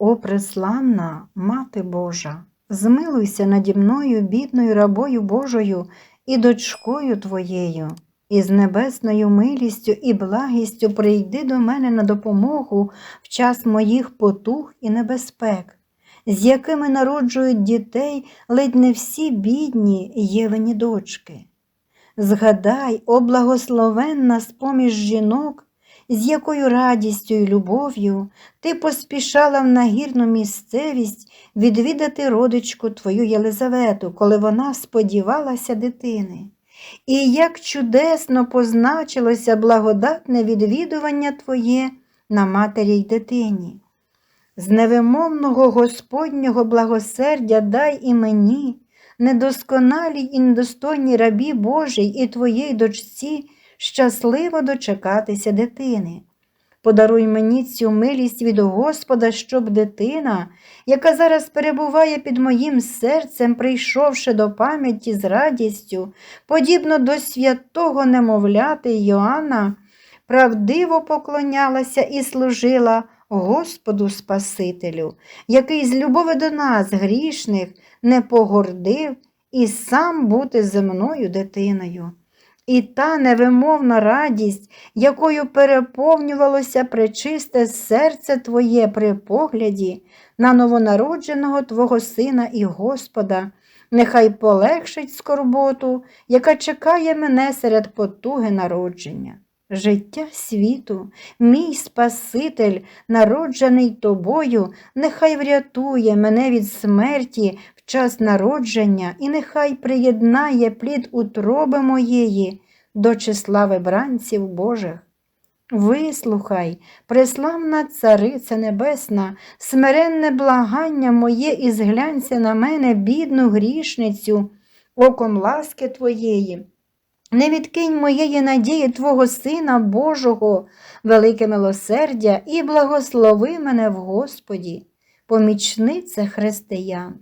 О, преславна Мати Божа, змилуйся наді мною, бідною рабою Божою і дочкою Твоєю, і з небесною милістю і благістю прийди до мене на допомогу в час моїх потуг і небезпек, з якими народжують дітей ледь не всі бідні євені дочки. Згадай, о благословенна з-поміж жінок, з якою радістю і любов'ю ти поспішала в нагірну місцевість відвідати родичку твою Єлизавету, коли вона сподівалася дитини. І як чудесно позначилося благодатне відвідування твоє на матері й дитині. З невимовного Господнього благосердя дай і мені, недосконалій і недостойній рабі Божій і твоїй дочці, щасливо дочекатися дитини. Подаруй мені цю милість від Господа, щоб дитина, яка зараз перебуває під моїм серцем, прийшовши до пам'яті з радістю, подібно до святого немовляти Йоанна, правдиво поклонялася і служила Господу Спасителю, який з любові до нас, грішних, не погордив і сам бути земною дитиною. І та невимовна радість, якою переповнювалося пречисте серце Твоє при погляді на новонародженого Твого Сина і Господа, нехай полегшить скорботу, яка чекає мене серед потуги народження. Життя світу, мій Спаситель, народжений тобою, нехай врятує мене від смерті в час народження і нехай приєднає плід утроби моєї до числа вибранців Божих. Вислухай, преславна Цариця Небесна, смиренне благання моє і зглянься на мене, бідну грішницю, оком ласки Твоєї. Не відкинь моєї надії Твого Сина Божого, велике милосердя, і благослови мене в Господі, помічниця християн.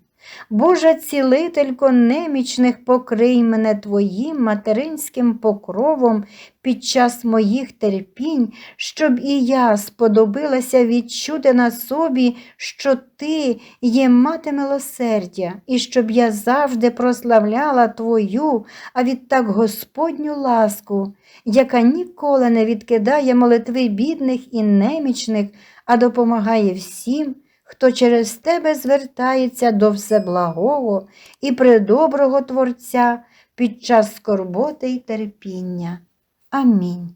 Божа цілителько немічних покрий мене Твоїм материнським покровом під час моїх терпінь, щоб і я сподобилася відчути на собі, що Ти є мати милосердя, і щоб я завжди прославляла Твою, а відтак Господню ласку, яка ніколи не відкидає молитви бідних і немічних, а допомагає всім хто через тебе звертається до Всеблагого і предоброго Творця під час скорботи й терпіння. Амінь.